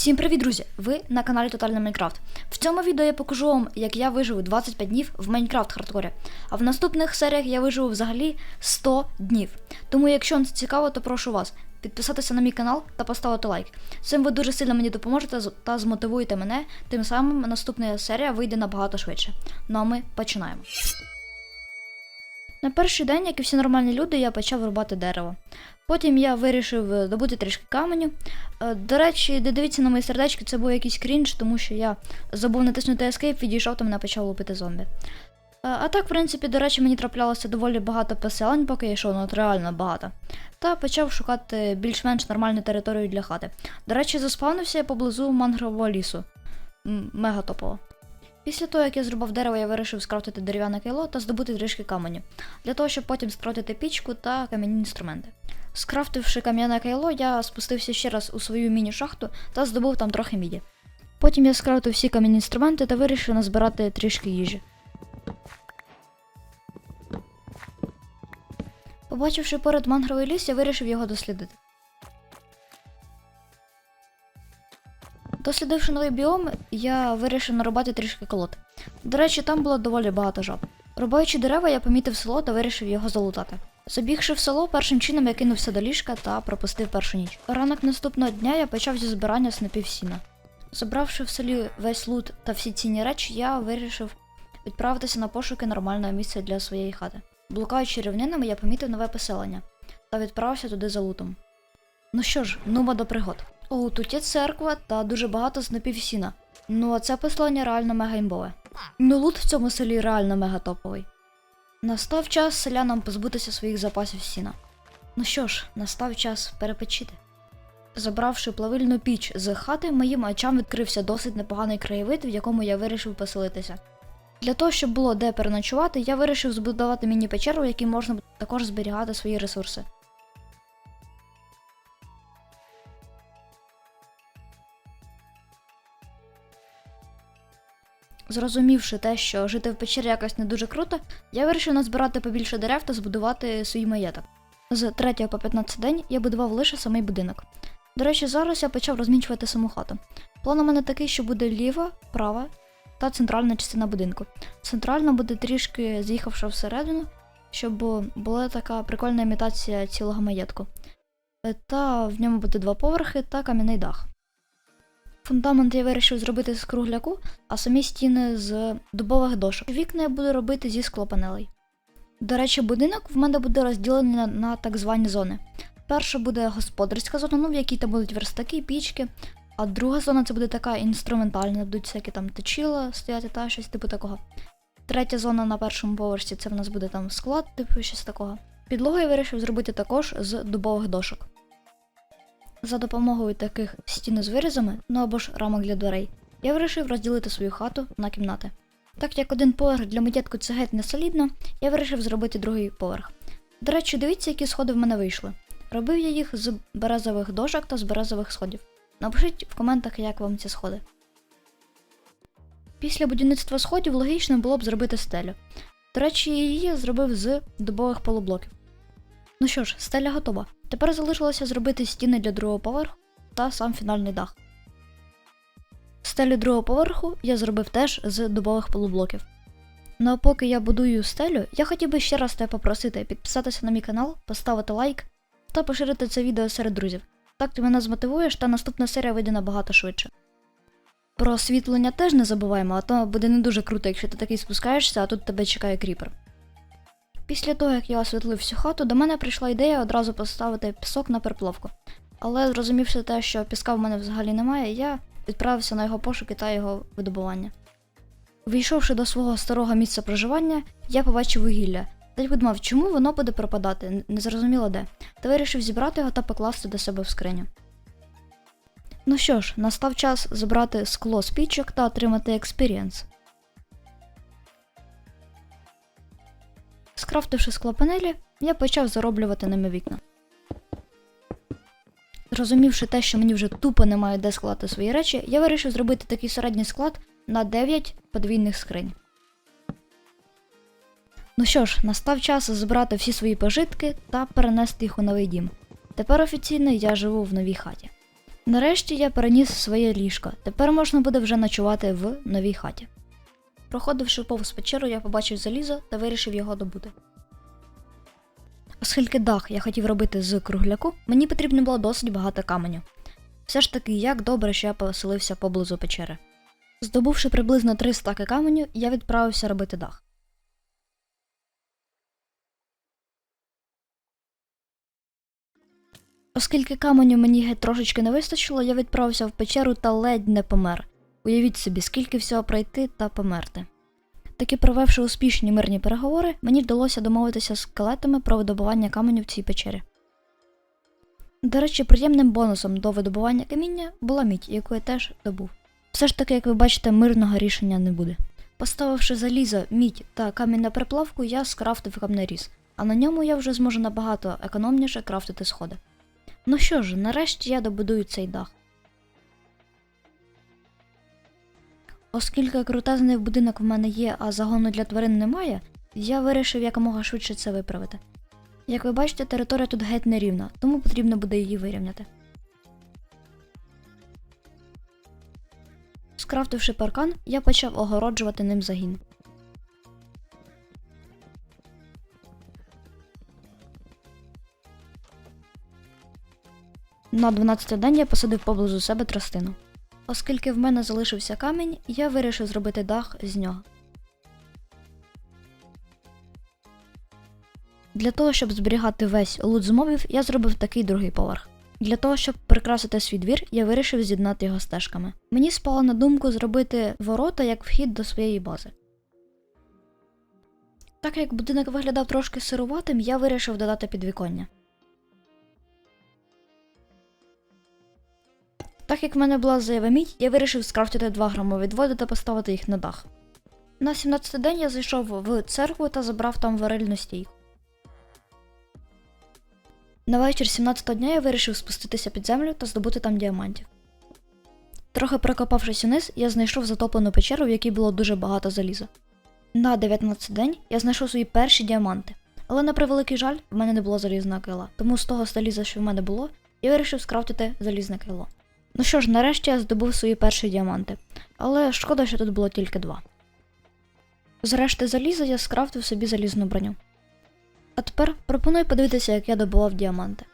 Всім привіт, друзі! Ви на каналі Тотальний Майнкрафт. В цьому відео я покажу вам, як я виживу 25 днів в Майнкрафт хардкорі. А в наступних серіях я виживу взагалі 100 днів. Тому, якщо вам це цікаво, то прошу вас підписатися на мій канал та поставити лайк. Цим ви дуже сильно мені допоможете та змотивуєте мене. Тим самим наступна серія вийде набагато швидше. Ну а ми починаємо. На перший день, як і всі нормальні люди, я почав рубати дерево. Потім я вирішив е, добути трішки каменю. Е, До речі, де дивіться на мої сердечки, це був якийсь крінж, тому що я забув натиснути Escape, відійшов та мене почав лупити зомбі. Е, А так, в принципі, до речі, мені траплялося доволі багато поселень, поки я йшов, ну от реально багато. Та почав шукати більш-менш нормальну територію для хати. До речі, заспавнився я поблизу мангрового лісу. Мега топово. Після того, як я зрубав дерево, я вирішив скрафтити дерев'яне кайло та здобути трішки каменю, для того, щоб потім скрафтити пічку та кам'яні інструменти. Скрафтивши кам'яне кайло, я спустився ще раз у свою міні-шахту та здобув там трохи міді. Потім я скрафтив всі кам'яні інструменти та вирішив назбирати трішки їжі. Побачивши поряд мангровий ліс, я вирішив його дослідити. Дослідивши новий біом, я вирішив нарубати трішки колод. До речі, там було доволі багато жаб. Рубаючи дерева, я помітив село та вирішив його залутати. Забігши в село, першим чином я кинувся до ліжка та пропустив першу ніч. Ранок наступного дня я почав зі збирання снопів сіна. Забравши в селі весь лут та всі цінні речі, я вирішив відправитися на пошуки нормального місця для своєї хати. Блукаючи рівнинами, я помітив нове поселення та відправився туди за лутом. Ну що ж, нума до пригод. О, тут є церква та дуже багато снопів сіна. Ну а це послання реально мега імбове. Ну лут в цьому селі реально мега топовий. Настав час селянам позбутися своїх запасів сіна. Ну що ж, настав час перепечити. Забравши плавильну піч з хати, моїм очам відкрився досить непоганий краєвид, в якому я вирішив поселитися. Для того, щоб було де переночувати, я вирішив збудувати міні-печеру, в якій можна також зберігати свої ресурси. Зрозумівши те, що жити в печері якось не дуже круто, я вирішив назбирати побільше дерев та збудувати свій маєток. З 3 по 15 день я будував лише самий будинок. До речі, зараз я почав розмінчувати саму хату. План у мене такий, що буде ліва, права та центральна частина будинку. Центральна буде трішки з'їхавши всередину, щоб була така прикольна імітація цілого маєтку. Е, Та в ньому буде два поверхи та кам'яний дах. Фундамент я вирішив зробити з кругляку, а самі стіни з дубових дошок. Вікна я буду робити зі склопанелей. До речі, будинок в мене буде розділений на, на так звані зони. Перша буде господарська зона, ну в якій там будуть верстаки, пічки. А друга зона це буде така інструментальна, будуть всякі там точила стояти та щось типу такого. Третя зона на першому поверсі це в нас буде там склад, типу щось такого. Підлогу я вирішив зробити також з дубових дошок. За допомогою таких стін з вирізами, ну або ж рамок для дверей, я вирішив розділити свою хату на кімнати. Так як один поверх для маєтку це геть не солідно, я вирішив зробити другий поверх. До речі, дивіться, які сходи в мене вийшли. Робив я їх з березових дошок та з березових сходів. Напишіть в коментах, як вам ці сходи. Після будівництва сходів логічно було б зробити стелю. До речі, її зробив з дубових полублоків. Ну що ж, стеля готова. Тепер залишилося зробити стіни для другого поверху та сам фінальний дах. Стелю другого поверху я зробив теж з дубових полублоків. Ну а поки я будую стелю, я хотів би ще раз тебе попросити підписатися на мій канал, поставити лайк та поширити це відео серед друзів. Так ти мене змотивуєш, та наступна серія вийде набагато швидше. Про освітлення теж не забуваємо, а то буде не дуже круто, якщо ти такий спускаєшся, а тут тебе чекає кріпер. Після того, як я освітлив всю хату, до мене прийшла ідея одразу поставити пісок на переплавку. Але зрозумівши те, що піска в мене взагалі немає, я відправився на його пошуки та його видобування. Війшовши до свого старого місця проживання, я побачив вугілля. Та й подумав, чому воно буде пропадати, незрозуміло де, та вирішив зібрати його та покласти до себе в скриню. Ну що ж, настав час забрати скло з пічок та отримати експірієнс. Скрафтивши склопанелі, я почав зароблювати ними вікна. Зрозумівши те, що мені вже тупо немає де склати свої речі, я вирішив зробити такий середній склад на 9 подвійних скринь. Ну що ж, настав час збирати всі свої пожитки та перенести їх у новий дім. Тепер офіційно я живу в новій хаті. Нарешті я переніс своє ліжко. Тепер можна буде вже ночувати в новій хаті. Проходивши повз печеру, я побачив залізо та вирішив його добути. Оскільки дах я хотів робити з кругляку, мені потрібно було досить багато каменю. Все ж таки, як добре, що я поселився поблизу печери. Здобувши приблизно три стаки каменю, я відправився робити дах. Оскільки каменю мені трошечки не вистачило, я відправився в печеру та ледь не помер. Уявіть собі, скільки всього пройти та померти. Таки провевши успішні мирні переговори, мені вдалося домовитися з скелетами про видобування каменю в цій печері. До речі, приємним бонусом до видобування каміння була мідь, яку я теж добув. Все ж таки, як ви бачите, мирного рішення не буде. Поставивши залізо, мідь та камінь на приплавку, я скрафтив камнеріз, а на ньому я вже зможу набагато економніше крафтити сходи. Ну що ж, нарешті я добудую цей дах. Оскільки крутезний будинок в мене є, а загону для тварин немає, я вирішив якомога швидше це виправити. Як ви бачите, територія тут геть нерівна, тому потрібно буде її вирівняти. Скрафтивши паркан, я почав огороджувати ним загін. На 12 день я посадив поблизу себе тростину. Оскільки в мене залишився камінь, я вирішив зробити дах з нього. Для того, щоб зберігати весь лут з мобів, я зробив такий другий поверх. Для того, щоб прикрасити свій двір, я вирішив з'єднати його стежками. Мені спало на думку зробити ворота як вхід до своєї бази. Так як будинок виглядав трошки сируватим, я вирішив додати підвіконня. Так як в мене була заява мідь, я вирішив скрафтити 2 грамові відводи та поставити їх на дах. На 17 день я зайшов в церкву та забрав там варильну стійку. На вечір 17 дня я вирішив спуститися під землю та здобути там діамантів. Трохи прокопавшись униз, я знайшов затоплену печеру, в якій було дуже багато заліза. На 19 день я знайшов свої перші діаманти, але на превеликий жаль, в мене не було залізного кила, тому з того заліза, що в мене було, я вирішив скрафтити залізне кило. Ну що ж, нарешті я здобув свої перші діаманти, але шкода, що тут було тільки два. З решти заліза я скрафтив собі залізну броню. А тепер пропоную подивитися, як я добував діаманти.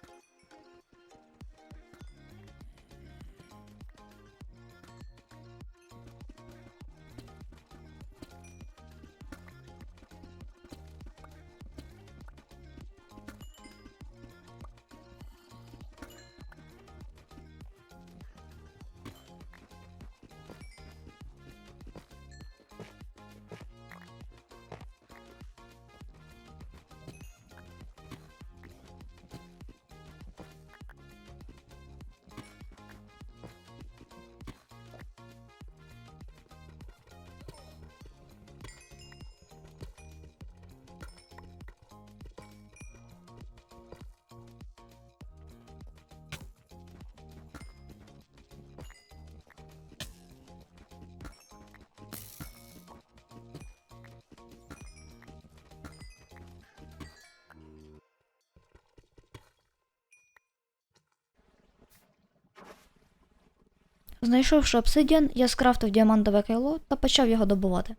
Знайшовши обсидіан, я скрафтив діамантове кайло та почав його добувати.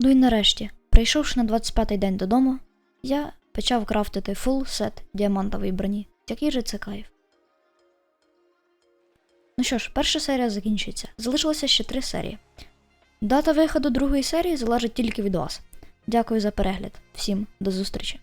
Ну і нарешті, прийшовши на 25-й день додому, я почав крафтити фул сет діамантової броні. Який же це кайф. Ну що ж, перша серія закінчується. Залишилося ще три серії. Дата виходу другої серії залежить тільки від вас. Дякую за перегляд. Всім до зустрічі!